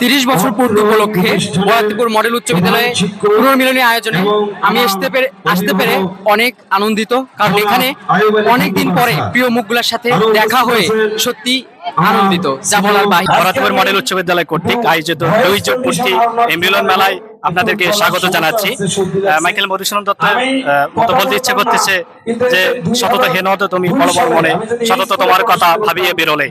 তিরিশ বছর পূর্তি উপলক্ষে বরাতিপুর মডেল উচ্চ বিদ্যালয়ে পুনর্মিলনী আয়োজনে আমি আসতে পেরে আসতে পেরে অনেক আনন্দিত। কারণ এখানে অনেকদিন পরে প্রিয় মুখগুলোর সাথে দেখা হয়ে সত্যি আনন্দিত। যা বলার বাহি ভরতপুর মডেল উচ্চ বিদ্যালয় কর্তৃক আয়োজিত দুই যোগ পূর্তি মিলন মেলায় আপনাদেরকে স্বাগত জানাচ্ছি। মাইকেল মধুসূদন দত্ত আহ, বলতে ইচ্ছে করতেছে যে সতত হেন তুমি বড় বড় মনে সতত তোমার কথা ভাবিয়ে বেরোলে।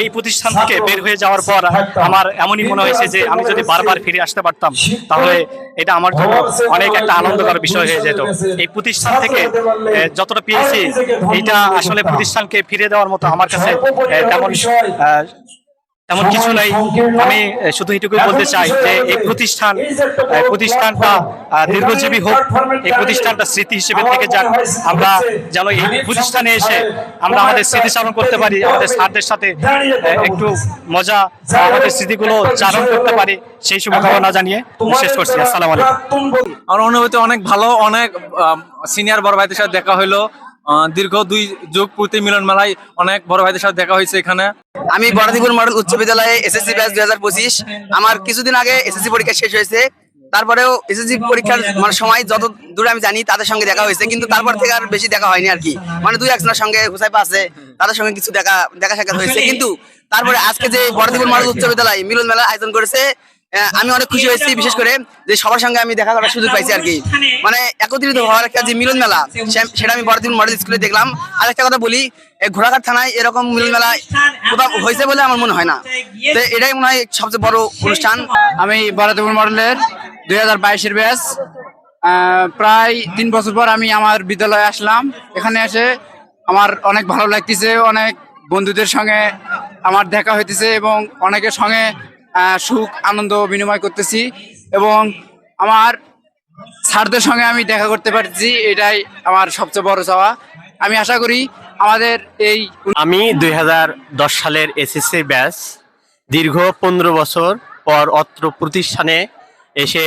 এই প্রতিষ্ঠান থেকে বের হয়ে যাওয়ার পর আমার এমনই মনে হয়েছে যে আমি যদি বারবার ফিরে আসতে পারতাম তাহলে এটা আমার জন্য অনেক একটা আনন্দকর বিষয় হয়ে যেত। এই প্রতিষ্ঠান থেকে যতটা পেয়েছি এইটা আসলে প্রতিষ্ঠানকে ফিরে দেওয়ার মতো আমার কাছে তেমন তেমন কিছু নাই। আমি শুধু এটুকুই বলতে চাই যে এই প্রতিষ্ঠান প্রতিষ্ঠানটা দীর্ঘজীবী হোক এই প্রতিষ্ঠানটা স্মৃতি হিসেবে থেকে যাক। আমরা যেন এই প্রতিষ্ঠানে এসে আমরা আমাদের স্মৃতিচারণ করতে পারি আমাদের স্যারদের সাথে একটু মজা আমাদের স্মৃতিগুলো চারণ করতে পারি সেই শুভকামনা জানিয়ে শেষ করছি। আসসালামু আলাইকুম। আমার অনুভূতি অনেক ভালো অনেক সিনিয়র বড় ভাইদের সাথে দেখা হইল। আহ, দীর্ঘ দুই যুগ প্রতি মিলন মেলায় অনেক বড় ভাইদের সাথে দেখা হয়েছে এখানে। আমি বরাদিপুর মডেল উচ্চ বিদ্যালয়ে এসএসসি ব্যাচ দুই হাজার পঁচিশ। আমার কিছুদিন আগে এসএসসি পরীক্ষা শেষ হয়েছে। তারপরেও এসএসসি পরীক্ষার মানে সময় যত দূরে আমি জানি তাদের সঙ্গে দেখা হয়েছে, কিন্তু তারপর থেকে আর বেশি দেখা হয়নি আর কি মানে দুই একজনের সঙ্গে হুসাইপা আছে, তাদের সঙ্গে কিছু দেখা দেখা সাক্ষাৎ হয়েছে। কিন্তু তারপরে আজকে যে বরাদিপুর মডেল উচ্চ বিদ্যালয় মিলন মেলার আয়োজন করেছে আমি অনেক খুশি হয়েছি বিশেষ করে যে সবার সঙ্গে আমি দেখা করার সুযোগ পাইছি আর কি। মানে একত্রিত হওয়ার একটা যে মিলন মেলা সে- সেটা আমি বরাদিপুর মডেল স্কুলে দেখলাম। আর একটা কথা বলি এই ঘোড়াঘাট থানায় এরকম মিলন মেলা কোথাও হয়েছে বলে আমার মনে হয় না। তো এটাই মনে হয় সবচেয়ে বড় অনুষ্ঠান। আমি বরাতিপুর মডেলের দুই হাজার বাইশের ব্যাচ। প্রায় তিন বছর পর আমি আমার বিদ্যালয়ে আসলাম। এখানে এসে আমার অনেক ভালো লাগতেছে অনেক বন্ধুদের সঙ্গে আমার দেখা হইতেছে এবং অনেকের সঙ্গে সুখ, আনন্দ, বিনিময় করতেছি এবং আমার স্যারদের সঙ্গে আমি দেখা করতে পারছি, এটাই আমার সবচেয়ে বড় চাওয়া। আমি আশা করি আমাদের এই আমি দুই দশ সালের এসএসসি ব্যাচ দীর্ঘ পনেরো বছর পর অত্র প্রতিষ্ঠানে এসে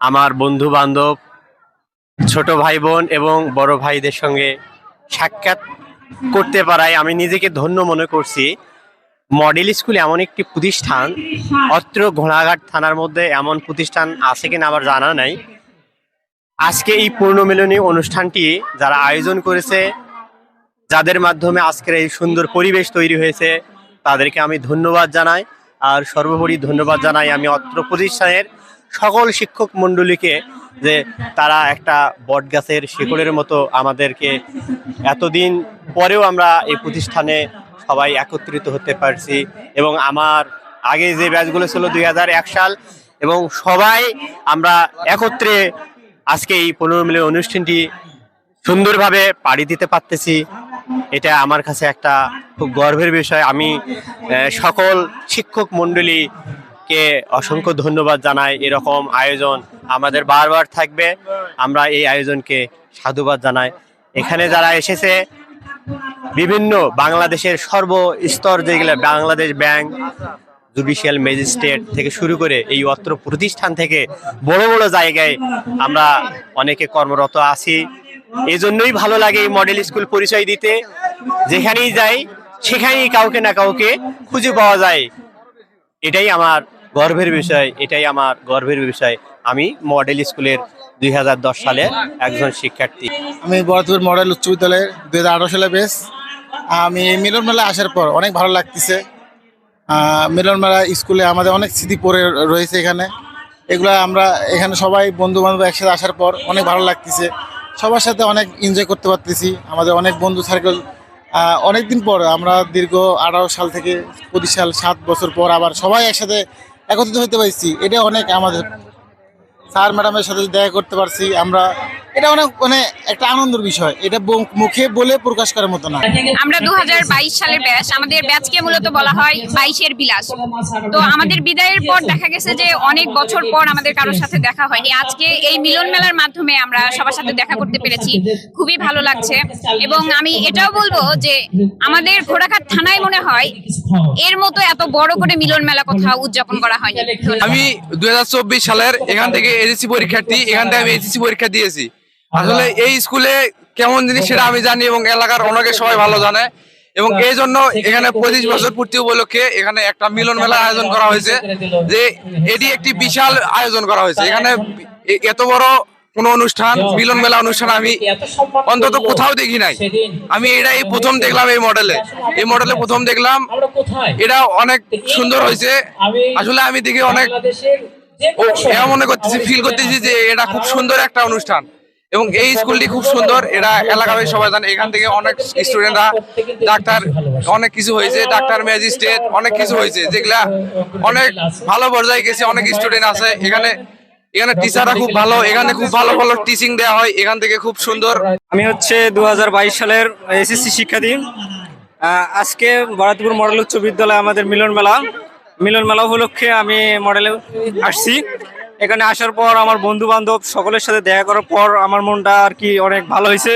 আমার বন্ধু বান্ধব ছোট ভাই বোন এবং বড় ভাইদের সঙ্গে সাক্ষাৎ করতে পারায় আমি নিজেকে ধন্য মনে করছি। মডেল স্কুল এমন একটি প্রতিষ্ঠান, অত্র ঘোড়াঘাট থানার মধ্যে এমন প্রতিষ্ঠান আছে কিনা আমার জানা নাই। আজকে এই পূর্ণমিলনী অনুষ্ঠানটি যারা আয়োজন করেছে, যাদের মাধ্যমে আজকের এই সুন্দর পরিবেশ তৈরি হয়েছে, তাদেরকে আমি ধন্যবাদ জানাই। আর সর্বোপরি ধন্যবাদ জানাই আমি অত্র প্রতিষ্ঠানের সকল শিক্ষক মণ্ডলীকে যে তারা একটা বটগাছের শিকড়ের মতো আমাদেরকে এতদিন পরেও আমরা এই প্রতিষ্ঠানে সবাই একত্রিত হতে পারছি এবং আমার আগে যে ব্যাচগুলো ছিল দু হাজার এক সাল এবং সবাই আমরা একত্রে আজকে এই পনেরো মিলের অনুষ্ঠানটি সুন্দরভাবে পাড়ি দিতে পারতেছি। এটা আমার কাছে একটা খুব গর্বের বিষয়। আমি সকল শিক্ষক মণ্ডলীকে অসংখ্য ধন্যবাদ জানাই। এরকম আয়োজন আমাদের বারবার থাকবে। আমরা এই আয়োজনকে সাধুবাদ জানাই। এখানে যারা এসেছে বিভিন্ন বাংলাদেশের সর্বস্তর যেগুলো বাংলাদেশ ব্যাংক, জুডিশিয়াল ম্যাজিস্ট্রেট থেকে শুরু করে এই অত্র প্রতিষ্ঠান থেকে বড় বড় জায়গায় আমরা অনেকে কর্মরত আছি। এই জন্যই ভালো লাগে এই মডেল স্কুল পরিচয় দিতে। যেখানেই যাই, সেখানেই কাউকে না কাউকে খুঁজে পাওয়া যায়। এটাই আমার গর্বের বিষয়, এটাই আমার গর্বের বিষয়। আমি মডেল স্কুলের দুই হাজার দশ সালে একজন শিক্ষার্থী। আমি বরাদপুর মডেল উচ্চ বিদ্যালয়ের দুই হাজার আঠারো সালে বেস আমি মিলন মেলায় আসার পর অনেক ভালো লাগতেছে। মিলন মেলা স্কুলে আমাদের অনেক স্মৃতি পড়ে রয়েছে এখানে। এগুলো আমরা এখানে সবাই বন্ধু বান্ধব একসাথে আসার পর অনেক ভালো লাগতেছে। সবার সাথে অনেক এনজয় করতে পারতেছি। আমাদের অনেক বন্ধু সার্কেল অনেক দিন পর আমরা দীর্ঘ আঠারো সাল থেকে পঁচিশ সাল, সাত বছর পর আবার সবাই একসাথে একত্রিত হতে পারছি। এটা অনেক আমাদের। স্যার ম্যাডামের সাথে দেখা করতে পারছি আমরা। এটা অনেক মানে একটা আনন্দের বিষয়। এটা মুখে বলে প্রকাশ করার মতো না। আমরা দু সালের ব্যাচ আমাদের ব্যাচকে মূলত বলা হয় বাইশের বিলাস। তো আমাদের বিদায়ের পর দেখা গেছে যে অনেক বছর পর আমাদের কারোর সাথে দেখা হয়নি। আজকে এই মিলন মেলার মাধ্যমে আমরা সবার সাথে দেখা করতে পেরেছি। খুবই ভালো লাগছে। এবং আমি এটাও বলব যে আমাদের ঘোড়াঘাট থানায় মনে হয় এর মতো এত বড় করে মিলন মেলা কোথাও উদযাপন করা হয়নি। আমি দুই হাজার চব্বিশ সালের এখান থেকে এসএসসি পরীক্ষার্থী এখান থেকে আমি এসএসসি পরীক্ষা দিয়েছি। আসলে এই স্কুলে কেমন জিনিস সেটা আমি জানি এবং এলাকার অনেকে সবাই ভালো জানে। এবং এই জন্য এখানে পঁচিশ বছর পূর্তি উপলক্ষে এখানে একটা মিলন মেলার আয়োজন করা হয়েছে। যে এটি একটি বিশাল আয়োজন করা হয়েছে। এখানে এত বড় কোনো অনুষ্ঠান মিলন মেলা অনুষ্ঠান আমি অন্তত কোথাও দেখি নাই। আমি এটা এই প্রথম দেখলাম এই মডেলে। এই মডেলে প্রথম দেখলাম। এটা অনেক সুন্দর হয়েছে। আসলে আমি দেখি অনেক মনে করতেছি ফিল করতেছি যে এটা খুব সুন্দর একটা অনুষ্ঠান। এবং এই স্কুলটি খুব সুন্দর। এটা এলাকাবাসী সবাই জানে এখান থেকে অনেক স্টুডেন্টরা ডাক্তার অনেক কিছু হয়েছে ডাক্তার ম্যাজিস্ট্রেট অনেক কিছু হয়েছে। যেগুলা অনেক ভালো পর্যায়ে গেছে অনেক স্টুডেন্ট আছে। এখানে এখানে টিচাররা খুব ভালো এখানে খুব ভালো ভালো টিচিং দেওয়া হয় এখান থেকে খুব সুন্দর। আমি হচ্ছে দু হাজার বাইশ সালের এসএসসি শিক্ষার্থী আহ, আজকে বারাতপুর মডেল উচ্চ বিদ্যালয় আমাদের মিলন মেলা। মিলন মেলা উপলক্ষে আমি মডেলে আসছি। এখানে আসার পর আমার বন্ধু বান্ধব সকলের সাথে দেখা করার পর আমার মনটা আর কি অনেক ভালো হয়েছে।